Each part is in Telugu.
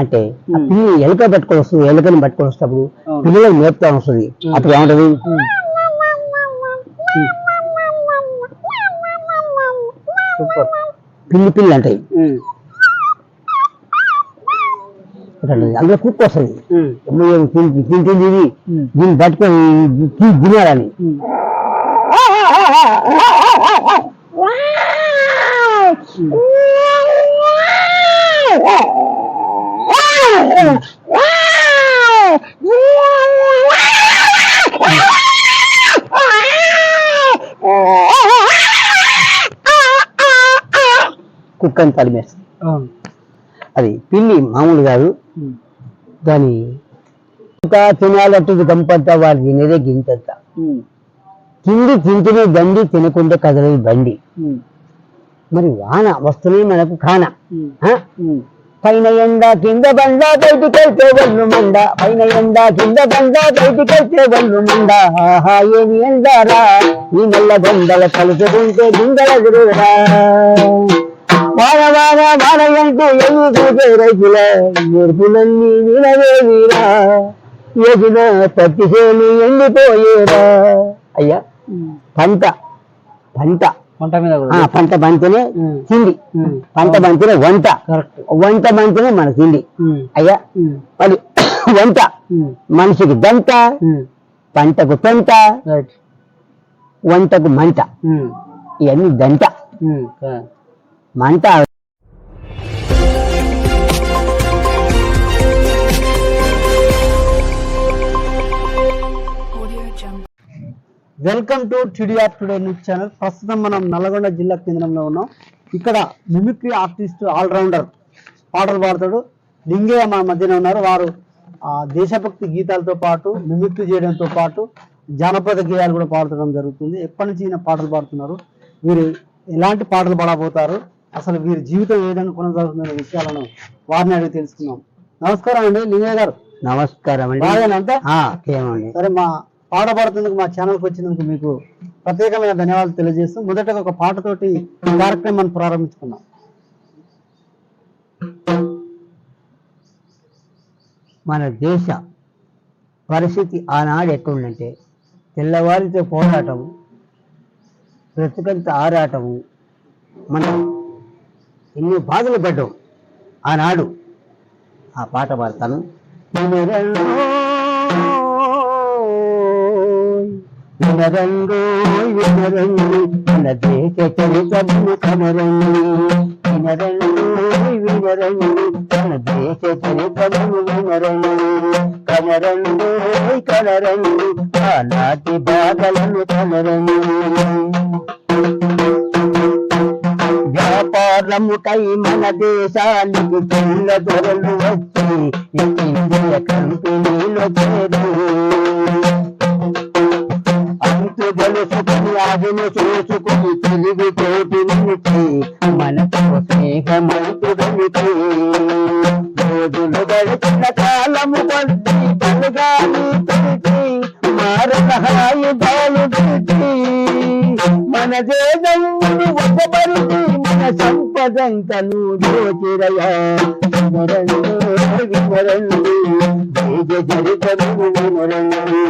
అంటే పిల్లి ఎలుక పట్టుకొని వస్తుంది ఎలుకని పట్టుకొని వస్తప్పుడు అవును. పిల్లలకు మేపుతా వస్తుంది. అప్పుడు ఏమంటది? పిల్లి పిల్లి అంటాయి. అందులో కుక్క వస్తుంది. తింటుంది ఇది దీన్ని పట్టుకొని తినాలని. కుక్కని తరిమేస్తుంది అది పిల్లి మామూలు కాదు. దాని ఇంకా తినాలంటే గంపంతా వాడు తినేదే గింతంత. తిండి తింటేనే దండి తినకుంటే కదలదు బండి. మరి వాన వస్తూనే మనకు కాన? పైన ఎండ కింద బండ బయటికెళ్తే వల్లు మండ పైన ఎండ కింద బండ బయటికెళ్తే వల్లు మండ ఆహా ఏమి ఎండారా ఈ నల్ల బండల కలుసుకుంటే గుండెల గురువురా వాన వాన వాన అంటూ ఎన్ని చూసే రైతుల నేర్పులన్నీ వినవేవిరా ఎగిన పట్టిసేని ఎండిపోయేరా అయ్యా పంట పంట వంట మీద పంట బంతినే తిండి పంట బంతినే వంట. వంట బంతినే మన తిండి అయ్యా మరి వంట. మనిషికి దంట పంటకు పెంట వంటకు మంట. ఇవన్నీ దంట. మంట welcome to TDR today news channel. ప్రస్తుతం మనం నల్గొండ జిల్లా కేంద్రంలో ఉన్నాం. ఇక్కడ మిమిక్రీ ఆర్టిస్ట్ ఆల్రౌండర్ పాటలు పాడతాడు. లింగయ్య మా మధ్యన ఉన్నారు. వారు ఆ, దేశభక్తి గీతాలతో పాటు మిమిక్రీ చేయడంతో పాటు జానపద గేయాలు కూడా పాడటం జరుగుతుంది. ఎప్పటి నుంచి ఈయన పాటలు పాడుతున్నారు? వీరు ఎలాంటి పాటలు పాడబోతారు? అసలు వీరి జీవితం ఏ విధంగా కొనసాగుతుందనే విషయాలను వారిని అడిగి తెలుసుకుందాం. నమస్కారం అండి లింగయ్య గారు. నమస్కారం అండి. సరే మా పాట మా ఛానల్కి వచ్చినందుకు మీకు ప్రత్యేకమైన ధన్యవాదాలు తెలియజేస్తూ మొదటగా ఒక పాటతోటి కార్యక్రమాన్ని ప్రారంభించుకున్నాం మన దేశ పరిస్థితి ఆనాడు ఎట్లుందంటే తెల్లవారితో పోరాటం బ్రతుకంత ఆరాటము మనం ఎన్ని బాధలు పడ్డాం ఆనాడు. ఆ పాట పాడతాను. వినరంగో వినరంగి మన దేశ చరితము కనరంగి వినరంగో వినరంగి మన దేశ చరితము వినరంగి కనరంగో కనరంగి ఆనాటి బాధలను కనరంగి వ్యాపారముకై మన దేశానికి తెల్ల దొరలు వచ్చి కంపెనీలో చేరు. గలుసుకుని ఆదిని చూసుకుని తెలుగు తోటి నుంచి మనతో స్నేహమంతుడమికి రోజులు గడిచిన కాలము కొద్ది పలుగాని పెరిగి మారణ ధన సంపదంతను దోచిరయా వినరండి వినరండి దేశ చరితము వినరండి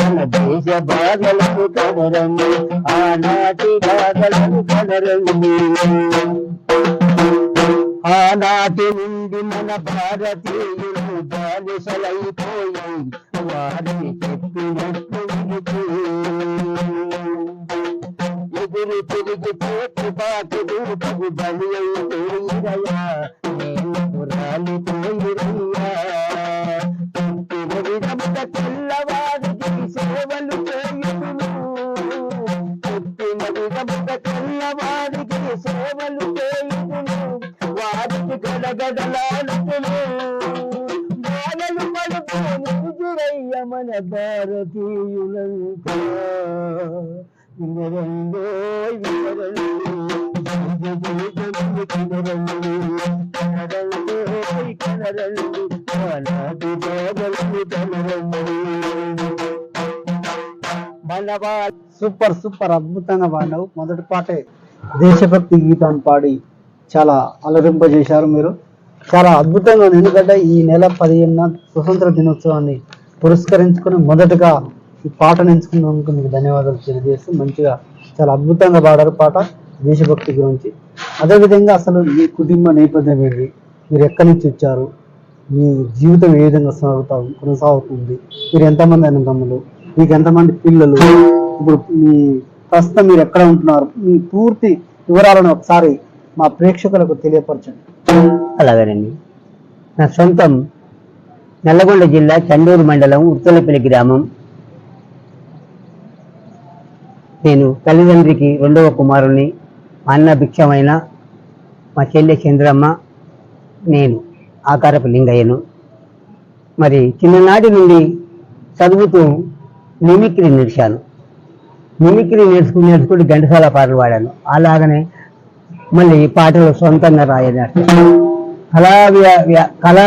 మన దేశ బాధలను ఆనాటి బాధలకు కనరండి ఆనాటి నుండి మన భారతీయులు బానిసలైపోయి వారిని చెప్పినట్టు వినుతూ ఎదురు తిరిగి చేతి బాటు బలి అయిపోయిరయా నేను రాలిపోయిరయ్యా పుట్టిన విధముగా తెల్లవారికి సేవలు చేయుదును పుట్టిన విధముగా తెల్లవారికి సేవలు చేయుదును వారికి గడగడలాడుతును బాలలు మన భారతీయులంతా సూపర్ సూపర్ అద్భుతంగా పాడినావు మొదటి పాటే దేశభక్తి గీతాన్ని పాడి చాలా అలరింపజేశారు మీరు. చాలా అద్భుతంగా ఎందుకంటే ఈ నెల పదిహేను స్వతంత్ర దినోత్సవాన్ని పురస్కరించుకుని మొదటగా ఈ పాటను ఎంచుకున్నందుకు మీకు ధన్యవాదాలు తెలియజేస్తూ మంచిగా చాలా అద్భుతంగా పాడారు పాట దేశభక్తి గురించి. అదేవిధంగా అసలు మీ కుటుంబ నేపథ్యం ఏంటి? మీరు ఎక్కడి నుంచి వచ్చారు? మీ జీవితం ఏ విధంగా సాగుతా కొనసాగుతుంది? మీరు ఎంతమంది అన్నదమ్ములు మీకు ఎంతమంది పిల్లలు? ఇప్పుడు మీ ప్రస్తుతం మీరు ఎక్కడ ఉంటున్నారు? మీ పూర్తి వివరాలను ఒకసారి మా ప్రేక్షకులకు తెలియపరచండి. అలాగేనండి. నా సొంతం నల్లగొండ జిల్లా చండూరు మండలం ఉత్తలపల్లి గ్రామం. నేను తల్లిదండ్రికి రెండవ కుమారుణ్ణి మా అన్న భిక్షమైన మా చెల్లె చంద్రమ్మ నేను ఆకారపు లింగయ్యను. మరి చిన్ననాటి నుండి చదువుతూ మిమిక్రీ నేర్చాను. మిమిక్రీ నేర్చుకుని నేర్చుకుంటూ ఘంటసాల పాటలు పాడాను. అలాగనే మళ్ళీ పాటలు సొంతంగా రాయని కళా కళా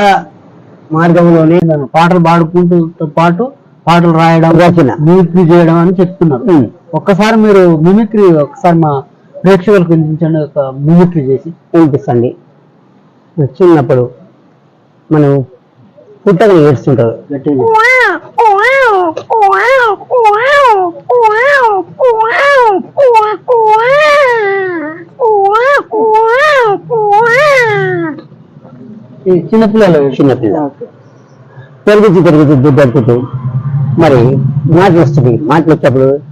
మార్గంలోనే నేను పాటలు పాడుకుంటూ పాటు పాటలు రాయడం రచన మిమిక్రీ చేయడం అని చెప్తున్నారు ఒక్కసారి మీరు మిమిక్రీ ఒకసారి మా ప్రేక్షకులకు వినిపించండి ఒక మిమిక్రీ చేసి. వినిపిస్తుంది. చిన్నప్పుడు మనం పుట్టగా ఏడుస్తుంటారు. చిన్నపిల్లలు చిన్నపిల్ల పెరుగుతూ పెరుగుతూ దుడ్డుతూ మరి మాటలు వస్తుంది మాటలు వచ్చేప్పుడు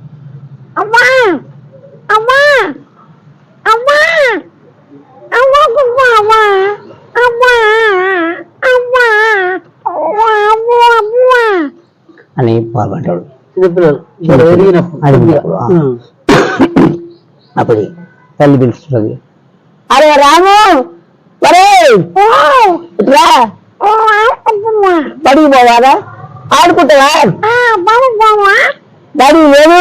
బాగుంటాడు అడిగినప్పుడు అప్పుడు తల్లి పిలుస్తుంది అరే రాము బడికి పోవాలా ఆడుకుంటావా బడి లేదు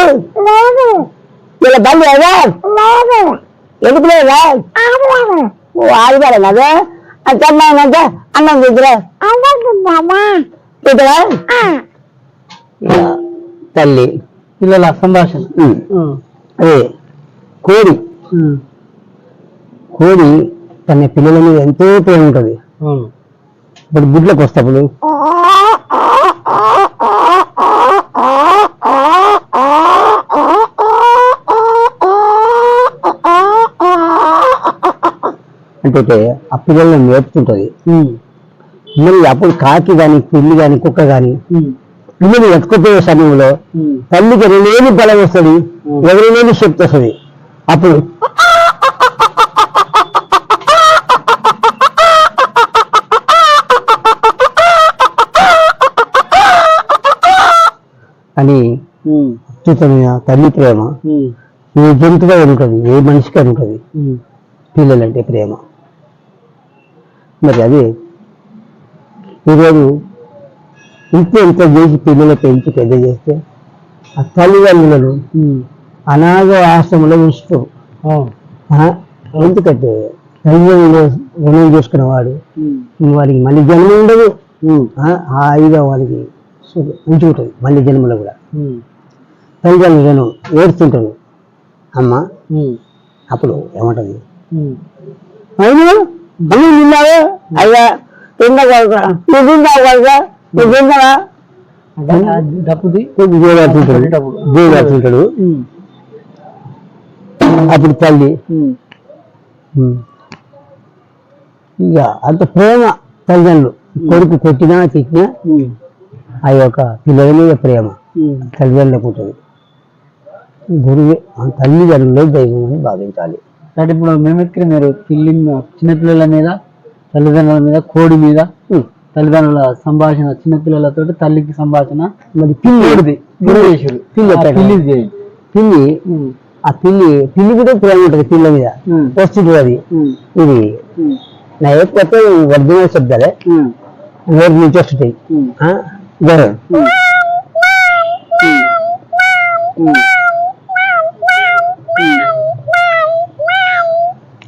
ఇలా బండి లేదా ఎందుకు లేదా ఆడుకోవాలి కదా అమ్మాయి అన్నం తింటురా తింటురా తల్లి పిల్లల సంభాషణ. అదే కోడి. కోడి తన పిల్లల మీద ఎంతో ప్రేమ ఉంటుంది ఇప్పుడు గుడ్లకు వస్తప్పుడు అంటే ఆ పిల్లల్ని నేర్పుతుంటది ఉమ్. మళ్ళీ అప్పుడు కాకి గాని పిల్లి గాని కుక్క గాని ఉమ్. పిల్లలు ఎత్తుకుపోయే సమయంలో. తల్లికి రెండేది బలం వస్తుంది ఎవరినేది శక్తి వస్తుంది అప్పుడు అని ఉమ్. అద్భుతమైన తల్లి ప్రేమ. ఏ జంతువు ఉంటుంది ఏ మనిషికి ఉంటుంది. పిల్లలంటే ప్రేమ మరి అదే ఈరోజు ఇంత ఇంత చేసి పిల్లలు పెంచి పెద్ద చేస్తే? ఆ తల్లిదండ్రులను. అనాథ ఆశ్రమంలో ఉంచుతారు? ఎందుకంటే తల్లిదండ్రులు రుణం చేసుకున్నవాడు. వాడికి మళ్ళీ జన్మ ఉండదు? హాయిగా వాడికి సు- ఉంచుకుంటుంది మళ్ళీ జన్మలో కూడా. ఉమ్. తల్లిదండ్రులను ఏడుస్తుంటారు అమ్మ. అప్పుడు ఏమంటది? అన్ని తిన్నావే అయ్యా తిన్నా కొడుక నువ్వు తిన్నావు కొడుక నువ్వు డబ్బుది? ఉమ్. అప్పుడు తల్లి. ఇక అంత ప్రేమ తల్లిదండ్రులు. కొడుకు కొట్టినా తిట్టినా. ఆ యొక్క పిల్లల మీద ప్రేమ. తల్లిదండ్రులకు ఉంటుంది. గురువే తల్లిదండ్రులే దైవం అని భావించాలి. అంటే ఇప్పుడు మిమిక్రీ మీరు పిల్లి చిన్నపిల్లల మీద తల్లిదండ్రుల మీద కోడి మీద. తల్లిదండ్రుల సంభాషణ చిన్నపిల్లలతో తల్లికి సంభాషణ మరి పిల్లి. పిల్లి పిల్లి. ఆ? పిల్లి పిల్లి ఉమ్. ఆ పిల్లి పిల్లి కూడా ప్రేమ ఉంటుంది పిల్ల మీద. వస్తుంది అది. ఇది. నా ఏకపోతే ఒరిజినల్ శబ్దాలే. నోరు నుంచి వస్తుంటాయి ఉమ్. ఆ? ఇదే. ఉమ్. ఉమ్.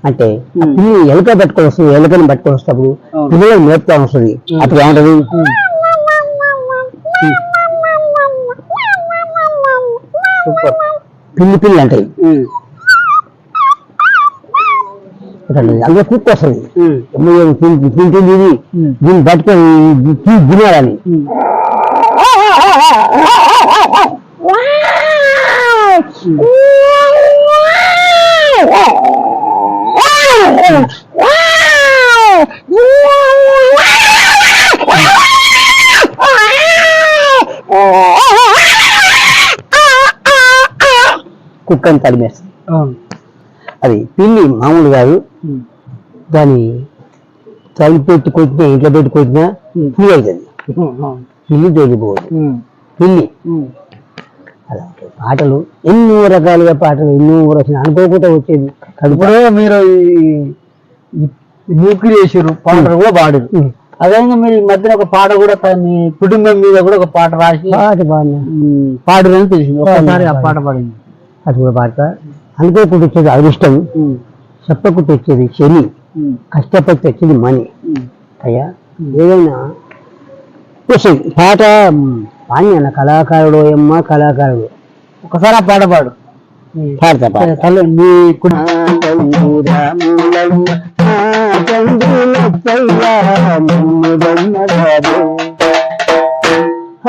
అంటే. పిల్లి ఎలుక పట్టుకొని వస్తుంది ఎలుకని పట్టుకొని వస్తప్పుడు. పిల్లలు మేపుతా వస్తుంది. ఉమ్. అప్పుడు ఏమంటది. సూపర్. పిల్లి పిల్లి అంటాయి అందులో కుక్క వస్తుంది. తింటుంది ఇది దీన్ని పట్టుకొని తినాలని. కుక్కని తడిమేస్తుంది అది పిల్లి మామూలు కాదు. దాన్ని తలుపు పెట్టి కొట్టినా ఇంట్లో పెట్టి కొట్టినా పులి అవుతుంది. పిల్లి తేలిపోదు. పిల్లి అలా ఉంటాయి. పాటలు ఎన్నో రకాలుగా పాటలు ఎన్నో రచన అనుకోకుండా వచ్చేది. ఇప్పుడు మీరు ఈ మ్యూక్రీ చేసారు పాటలు కూడా పాడారు. అదేవిధంగా మీరు ఈ మధ్యన ఒక పాట కూడా మీ కుటుంబం మీద కూడా ఒక పాట రాసి పాట బాగా పాడరని తెలిసింది. ఒకసారి ఆ పాట పాడింది. అది కూడా పాడతా. అనుకోకుండా వచ్చేది అదృష్టం. చెప్పకుండా వచ్చేది శని. కష్టపడి వచ్చేది మనీ. అయ్యా? ఏదైనా పాట పాణ్యన కళాకారుడు అమ్మ కళాకారుడు ఒకసారి ఆ పాట పాడు పాడతా పాడతా మీ కు-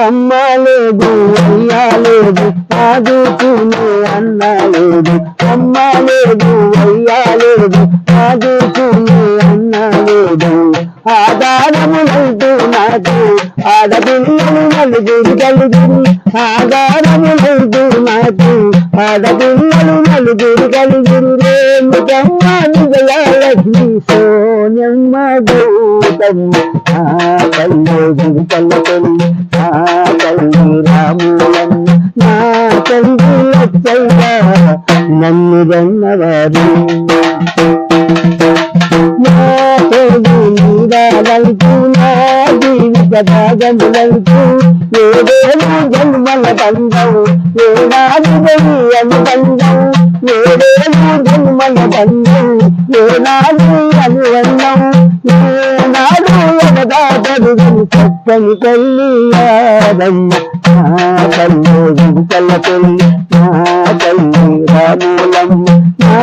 అమ్మ లేదు అయ్యా లేదు ఆదుకునే అన్న లేదు అమ్మ లేదు అయ్యా లేదు ఆదుకునే అన్న లేదు ఆధారములంటూ నాకు ఆడపిల్లలు నలుగురు కలుగురు ఆధారములంటూ నాకు ఆడపిల్లలు నలుగురు కలుగురు రేణుకమ్మ విజయలక్ష్మి సోనమ్మ గౌతమ్మ ఆ తల్లి గురుకల్ల ఆ తల్లి రాములమ్మ నా తల్లి నన్ను రన్నవారు జీవిత భాగములకు ఏడేడు జన్మల బంధం ఏనాడు అనుబంధం ఏడేడు జన్మల బంధం ఏనాడు అనుబంధం ఏనాడు ఎగదాటడు చెప్పని తల్లి నా తల్లి తల్ల తల్లి నా తల్లి రాములమ్మ నా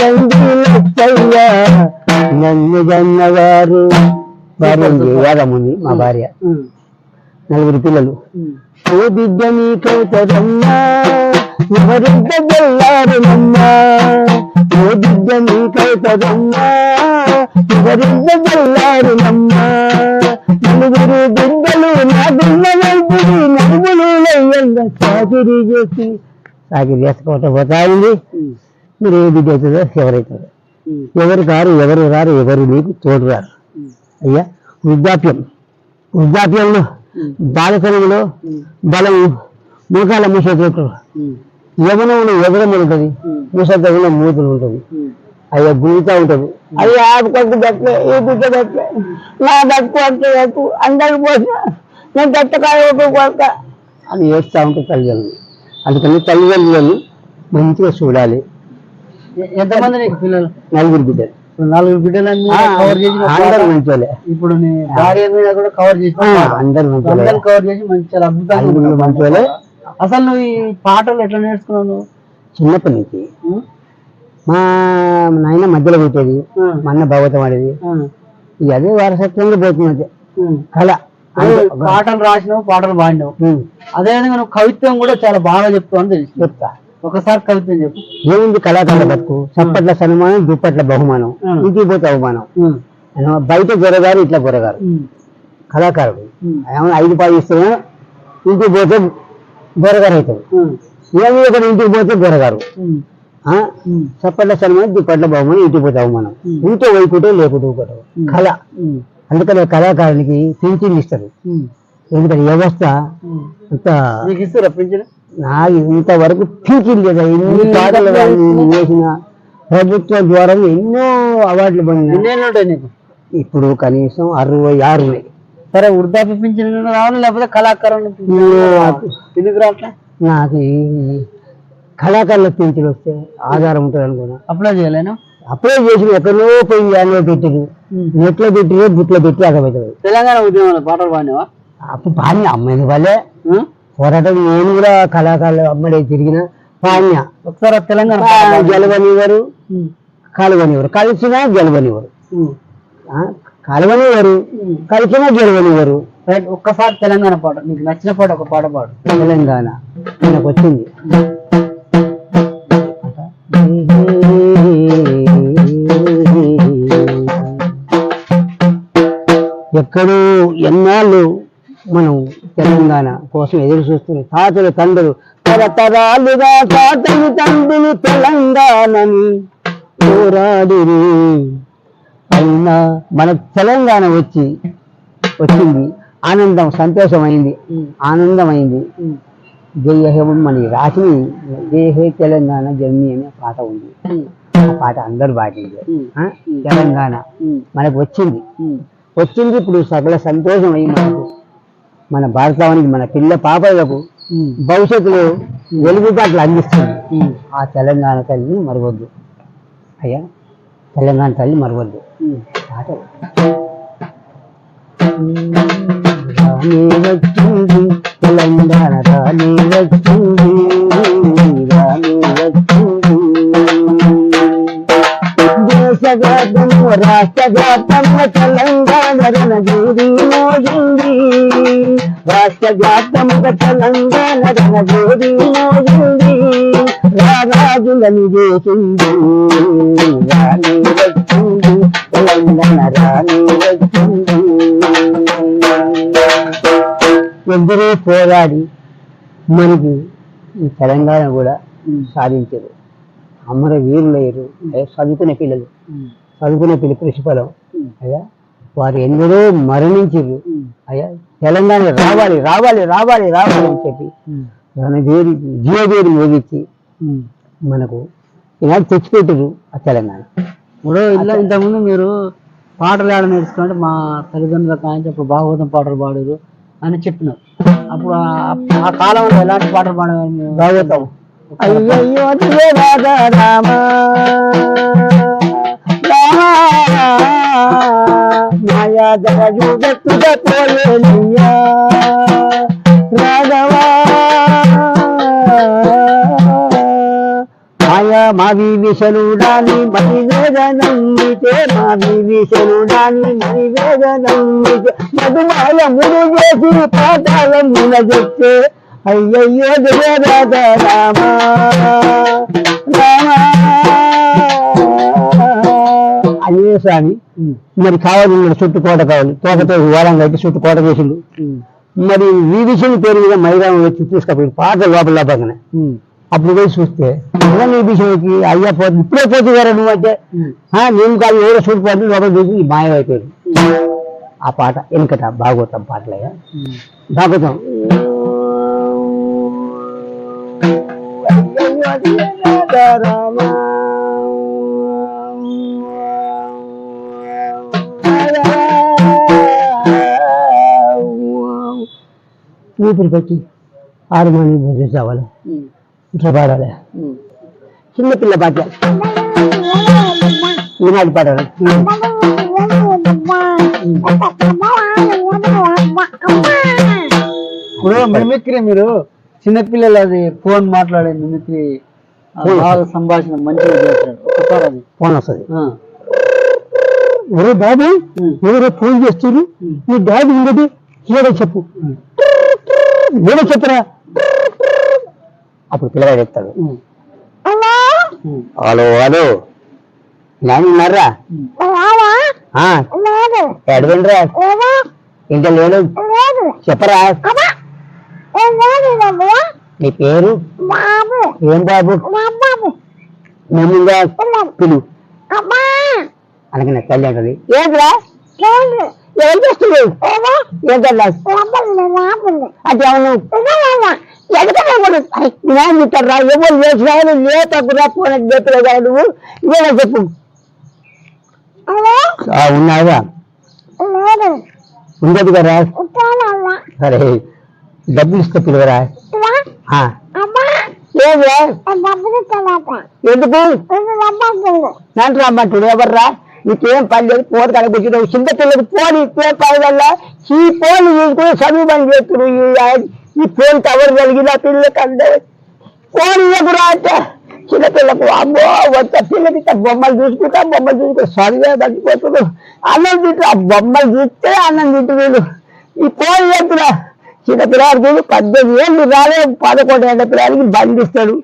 తల్లి లచ్చయ్య నన్ను గన్నవారు భార్య ఉంది యాదమ్ముంది మా భార్య. నలుగురు పిల్లలు. ఓ బిడ్డ నీకవుతదమ్మా ఎవరింత గల్లారునమ్మా ఓ బిడ్డ నీకవుతదమ్మా ఎవరింత గల్లారునమ్మా నలుగురు బిడ్డలు నా బిడ్డ వైపుని నలుగురు లయ్యంగా సాగిరి చేసి చేసుకోవటం పోతా ఉంది మీరు ఏ బిడ్డ అవుతుందో ఎవరైతుందో ఎవరు కారు ఎవరు రారు ఎవరు నీకు తోడు రారు అయ్యా? వృద్ధాప్యం. వృద్ధాప్యంలో బాలతనంలో బలం మూకాల మూసేటట్టు యమనంలో ఎదరం ఉంటుంది మూసద్దంలో మూతులు ఉంటుంది. అయ్యా గుంజుతా ఉంటుంది. అయ్యా ఆడుకొద్దు బట్లే ఏ బిడ్డ బట్లే. నా బట్టు అంటే బట్టు అందరికి పోసిన. నేను దత్తకాయ కొడుక అని ఏడుస్తూ ఉంటుంది తల్లిదండ్రులు. అందుకని తల్లిదండ్రులను మంచిగా చూడాలి. ఎంతమంది పిల్లలు? నలుగురు బిడ్డలు. నలుగురు బిడ్డలన్నీ కవర్ చేసి అందరు. మంచోలే ఇప్పుడు నీ భార్య మీద కూడా కవర్ చేసి అందరు అందరు కవర్ చేసి మంచి చాలా అద్భుతంగా. మంచోలే అసలు నువ్వు ఈ పాటలు ఎట్లా నేర్చుకున్నావు? చిన్నప్పటి నుంచి? మా నాయన మధ్యలో పెట్టేది ఉం. మా అన్న భాగవతం ఆడేది. ఇక అదే వారసత్వంగా పోతున్నది ఉం. కళ పాటలు రాసినావు పాటలు పాడినావు. అదేవిధంగా నువ్వు కవిత్వం కూడా చాలా బాగా చెప్తావు అని తెలిసి చెప్తా ఒకసారి చెప్పు ఏముంది కళాకారుల బతుకు చప్పట్ల సన్మానం దుప్పట్ల బహుమానం. ఇంటికి పోతే అవమానం బయట జొరగారు ఇట్లా గొరగారు ఉం. కళాకారుడు ఉం. ఏమన్నా ఐదు పాలు ఇస్తున్నా ఇంటికి పోతే గొరగారు అవుతాడు. ఏమి ఇక్కడ ఇంటికి పోతే గొరగారు. చప్పట్ల సన్మానం దుప్పట్ల బహుమానం ఇంటికి పోతే అవమానం. ఇంట్లో వైకుంటే లేకుంటే ఊకటం ఉం. కళ. అందుకనే కళాకారునికి పింఛన్లు ఇస్తారు. ఎందుకంటే వ్యవస్థ. అంత ఇస్తారా పింఛన్ నాకు ఇంతవరకు పింఛన్ లేదా ఎన్ని పాటలు వేసిన ప్రభుత్వం ద్వారా ఎన్నో అవార్డులు పొందిన. ఎన్నేళ్ళు ఉంటాయి నీకు? ఇప్పుడు కనీసం అరవై ఆరు ఉన్నాయి సరే వృద్ధాప్య పింఛన్ రావాలి లేకపోతే కళాకారం నాకు- ఎందుకు రావట్లే? నాకు ఈ కళాకారుల పింఛన్ వస్తే ఆధారం ఉంటుంది అనుకున్నా. అప్లై చేయలేను అప్పుడే చేసిన ఎక్కడో పోయి యాన్లో పెట్టిరు. నెట్లో పెట్టిరు బుట్లో పెట్టి అగబెట్టారు తెలంగాణ ఉద్యమంలో పాటలు పాడినావా? అప్పుడు బాగా అమ్మాయి వాళ్ళే? పోరాటం నేను కూడా కళాకారులు అమ్మడే తిరిగిన పాణ్య. ఒకసారి తెలంగాణ. గెలవనివ్వరు ఉమ్, కలవనివ్వరు కలిసినా గెలవనివ్వరు కలవనివ్వరు కలిసినా గెలవనివ్వరు రైట్ ఒక్కసారి తెలంగాణ పాట. నీకు నచ్చిన పాట ఒక పాట పాడు. తెలంగాణ మనకు వచ్చింది ఎక్కడో ఎన్నాళ్ళు మనం తెలంగాణ కోసం ఎదురు చూస్తుంది తాతలు తండ్రులు తరతరాలుగా తాతలు తండ్రులు తెలంగాణని పోరాడిరి. అయినా మన తెలంగాణ వచ్చి వచ్చింది. ఆనందం సంతోషమైంది. ఆనందమైంది. జయ హే మన రాసిన. జయ హే తెలంగాణ జర్నీ అనే పాట ఉంది. ఆ పాట అందరు పాటించారు? తెలంగాణ. మనకు వచ్చింది. వచ్చింది ఇప్పుడు సకల సంతోషం అయ్యి మనకు. మన భారతానికి మన పిల్ల పాపలకు భవిష్యత్తులో వెలుగుబాట్లు అందిస్తుంది. ఆ తెలంగాణ తల్లిని మరవద్దు. అయ్యా తెలంగాణ తల్లి మరవద్దు. తెలంగాణ వచ్చింది రాష్ట్రఘాతము రాష్ట్రగాతము తెలంగాణ రణజూరి మోగింది. రాష్ట్రగాతము తెలంగాణ రణజూరి మోగింది. రారాజులని చేసింది రాణి వచ్చింది తెలంగాణ రాణి వచ్చింది. ఎందరో పోరాడి మనకి ఈ తెలంగాణ కూడా సాధించారు. అమర వీరులయ్యారు అయ్యా చదువుకునే పిల్లలు. చదువుకునే పిల్ల ప్రతిఫలం అయ్యా వారు ఎందరో మరణించారు అయ్యా తెలంగాణ రావాలి రావాలి రావాలి రావాలి అని చెప్పి రణవేరి జీవవేరి మోగించి మనకు ఈనాడు తెచ్చిపెట్టారు ఆ తెలంగాణ. ఇప్పుడు ఇలా ఇంతకుముందు మీరు పాటలు ఆడ నేర్చుకుంటే మా తల్లిదండ్రుల కాంచి అప్పుడు భాగవతం పాటలు పాడారు అని చెప్పినారు. అప్పుడు ఆ- కాలంలో ఎలాంటి పాటలు పాడేవారు మీరు? భాగవతం. అయ్యయ్యో అదిగో రాధా రామ మాయా దరజుగట్టుగ పోలేనియా రాఘవా. మాయా మావి విషలు విషణుడాని మరి వేదనమ్మితే మావి విషలు విషణుడాని మరి వేదనమ్మితే మధుమాల ముడు చేసి పాతాల మున చెప్తే అయ్యయ్యో జయ రాధ రామ రామ. అయ్యే స్వామి మరి కావాలి మరి చుట్టూ కోట కావాలి. తోటతో వారం కట్టి చుట్టూ కోట వేసిండు మరి ఈ విషయం పేరు మీద మైదానం వచ్చి తీసుకపోయి పాట లోపల పక్కన అప్పుడు పోయి చూస్తే విషయంకి అయ్యా పోతే ఇప్పుడే పోతే గారు నువ్వు అంటే "ఆ, నేను కాదు ఎవరో చూడిపోతే లోపల చూసి మాయమైపోయింది ఆ పాట వెనుకట భాగవతం పాటలయ్యా. భాగవతం. ఊపిరి పెట్టి ఆరు మంది భోజనం చావాలి ఇట్లా పాడాలి. చిన్నపిల్ల పాట. ఈనాటి పాడాలి ఇప్పుడు మిమిక్రీ మీరు. చిన్నపిల్లలు అది ఫోన్ మాట్లాడే మిమిక్రీ ఆ, ఫోన్. బాగా సంభాషణ మంచిగా చేస్తాడు ఒకసారి అది. ఫోన్ వస్తుంది. ఒరే బాబు. ఎవరో ఫోన్ చేస్తున్నారు నీ డాడీ ఉండదు ఏదో చెప్పు. ఏదో చెప్పురా? అప్పుడు పిల్లగాడు చెప్తాడు. Hello hello. నాని ఉన్నారా? ఎడవండిరా ఇంత లేడు చెప్పరా? నీ పేరు? ఏం బాబు? మేముందా పిలు. అలాగే నా తల్లి అంటది. ఏంట్రా ఏం చేస్తున్నావు? ఏంటల్లా అంటే అవును. ఎడకూడదు నేను చెప్తారా ఎవరు చేసినా లేతకురా పోనీ చెప్పలేదా నువ్వు? ఇదేనా చెప్పు. ఉన్నావా? ఉండదు కదా? సరే డబ్బులు ఇస్తే పిలువరా? ఎందుకు? నన్ను రమ్మంటుడు ఎవర్రా? నీకేం పని లేదు పోరు కనిపించడం చిన్న పిల్లకి ఫోన్ ఇస్తే పని వల్ల ఈ ఫోన్ తీసుకుని చదువు పని చేస్తుడు ఈ ఫోన్ కవర్ కలిగిన పిల్లలకి అందరూ. ఫోన్ ఇవ్వకురా అంటే? చిన్నపిల్లకు అమ్మో వచ్చ పిల్లకి బొమ్మలు చూసుకుంటా బొమ్మలు చూసుకుంటా సరిగా తగ్గిపోతుంది అన్నం తింటూ ఆ బొమ్మలు చూస్తే అన్నం తింటూ వీళ్ళు. ఈ ఫోన్ ఇవ్వకురా చిన్నపిల్లాడు చూడు పద్దెనిమిది ఏళ్ళు రాలే పదకొండు ఏళ్ళ పిల్లలకి బండి ఇస్తాడు.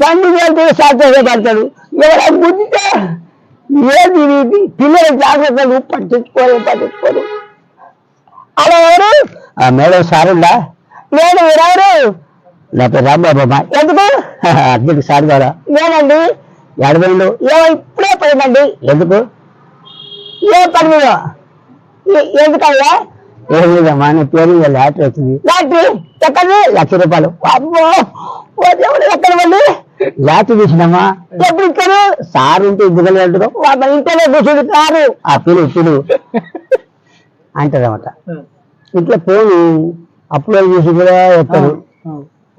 బండి వెళ్తే సంతోషపడతాడు ఎవరైనా గుద్దితే ఏది ఇది పిల్లల జాగ్రత్తలు పట్టించుకోరు పట్టించుకోరు. అలా ఎవరు? మేడం సారుందా లేదు ఎవరెవరు నా పేరు రాంబాబమ్మ ఎందుకు? అద్దెకి సార్ ద్వారా లేదండి ఎడబోయిండు ఏ ఇప్పుడే పోయిందండి. ఎందుకు? ఏ పని మీద? ఎందుకయ్యా? ఏం లేదమ్మా నీ పేరు లాటరీ వచ్చింది లాటరీ ఎక్కడి లక్ష రూపాయలు. అమ్మో ఓ దేవుడు ఎక్కడ మళ్ళీ? లాటరీ తీసినమ్మా ఎప్పుడు ఇచ్చారు? సార్ ఉంటే ఇద్దరు అంటారు వాళ్ళ ఇంట్లోనే కూర్చుంటారు ఆ పిలు పిలు. అంటారన్నమాట. ఇట్లా ఫోన్ అప్లోడ్ చేసి కూడా ఎత్తారు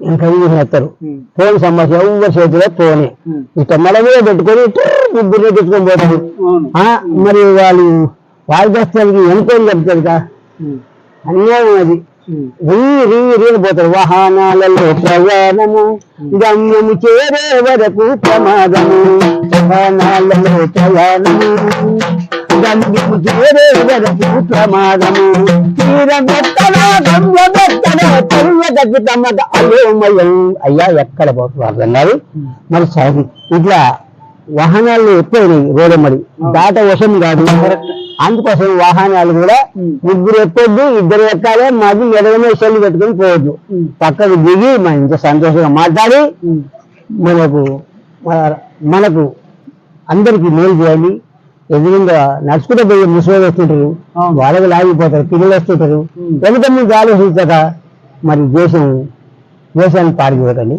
ఇంకా చేసి ఎత్తారు ఫోన్ సమస్య ఎవరి చేతిలో ఫోనే ఇట్లా మెడ మీద పెట్టుకొని ఇద్దరు పెట్టుకొని పోతారు. మరి వాళ్ళు వాయిదాస్తానికి ఎంతో చెప్తారు కదా అన్యాయం అది. రీ రీ పోతారు. వాహనాలలో ప్రయాణము గమ్యము చేరే వరకు ప్రమాదము. వాహనాలలో ప్రయాణము గమ్యము చేరే వరకు ప్రమాదము. అయోమయం. అయ్యా ఎక్కడ పోతున్నారు మరి సరే ఇట్లా వాహనాలు ఎక్కువైనాయి రోడ్డు దాట వశం కాదు. అందుకోసం వాహనాలు కూడా ముగ్గురు ఎక్కొద్దు ఇద్దరు ఎక్కాలి మాది ఎడగనే సెల్లు పెట్టుకొని పోవద్దు. పక్కకు దిగి మన ఇంత సంతోషంగా మాట్లాడి మనకు మన- మనకు అందరికి మేలు చేయాలి. ఎదురుగా నడుచుకుంటే పోయి ముసలి వస్తుంటారు. వాళ్ళకి లాగిపోతారు పిల్లలు వస్తుంటారు. వెనుక మీకు ఆలోచించక మరి దేశం దేశాన్ని పారిపోకండి